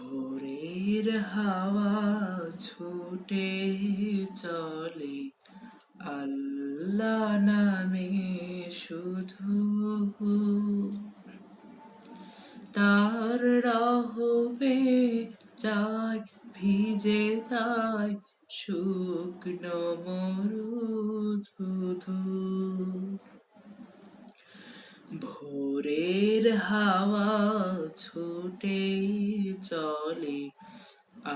ভোরের হাওয়া ছুটে চলে। আল্লাহ নামে শুধু তার রহবে যায়, ভিজে যায় শুকনো মরুধু ভোরের হাওয়া ছুটে চলে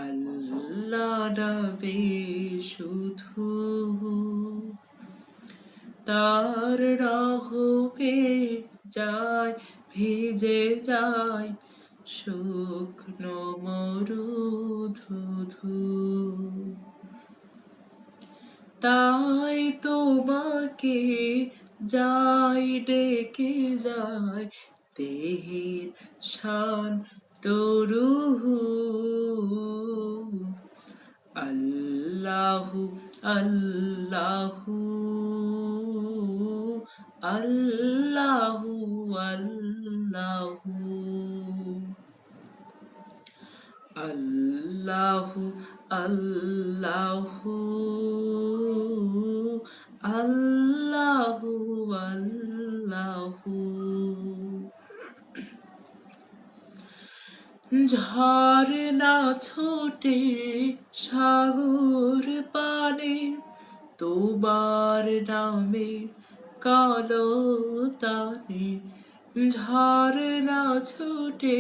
আল্লাহ শুধু। তার রহবে যায়, ভিজে যায় শুকনো মরুধু তাই তোমাকে যাই, ডেকে যায় দেহের শান তরুহু আল্লাহু আল্লাহু আল্লাহু আল্লাহু আল্লাহু আল্লাহু আল্লাহু আল্লাহু ঝর্ণা ছোটে সাগর পানে তোমার নামে কালো তানে। ঝর্ণা ছোটে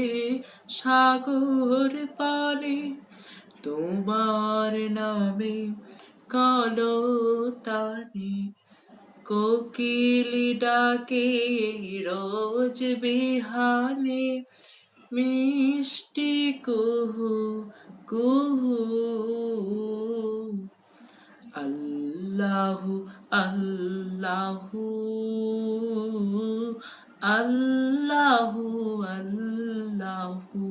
সাগর পানে তোমার নামে কালো তানে। কোকিলি ডাকে রোজ বিহানে মিষ্টি কুহু কুহু। আল্লাহু আল্লাহু আল্লাহু আল্লাহু।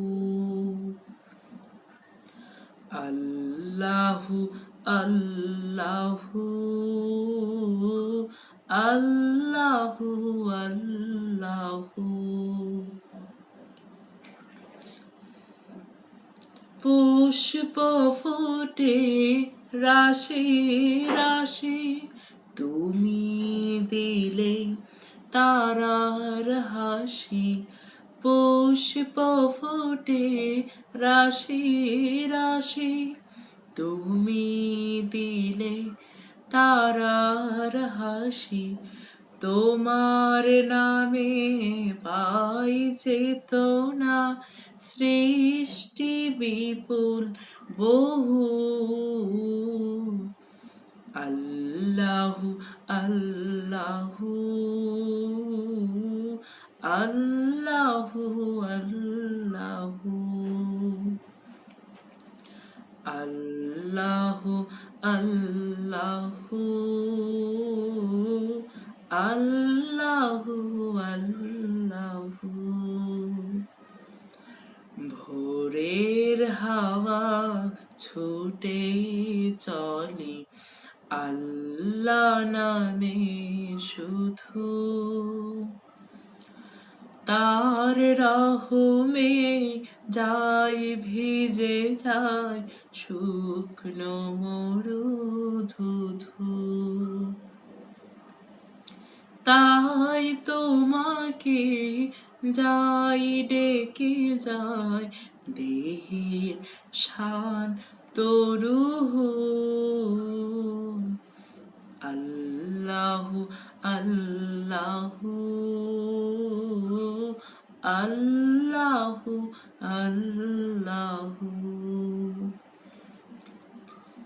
আল্লাহু আল্লাহু আল্লাহু আল্লাহু। পুষ্প ফোটে রাশি রাশি তুমি দিলে তারার হাসি। পুষ্প ফোটে রাশি রাশি তুমি দিলে তারার হাসি। তোমার নামে পাই চেতনা সৃষ্টি বিপুল বহু। আল্লাহু আল্লাহু আল্লাহু আল্লাহু। আল্লাহু আল্লাহু। আল্লাহু আল্লাহু। ভোরের হাওয়া ছুটে চলে, আল্লাহ নামে শুধু। তার রহমে যায় ভিজে যায় শুকনো মরুধুধু তাই তোমাকে যাই ডেকে যায় দেহের শান তরুহু। আল্লাহু আল্লাহ আল্লাহু আল্লাহ।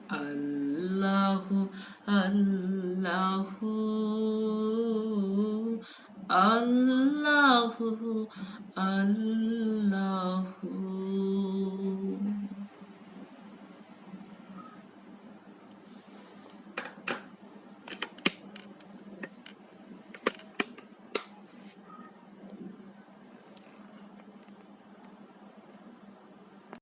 আল্লাহ আল্লাহু। Allahu, Allahu.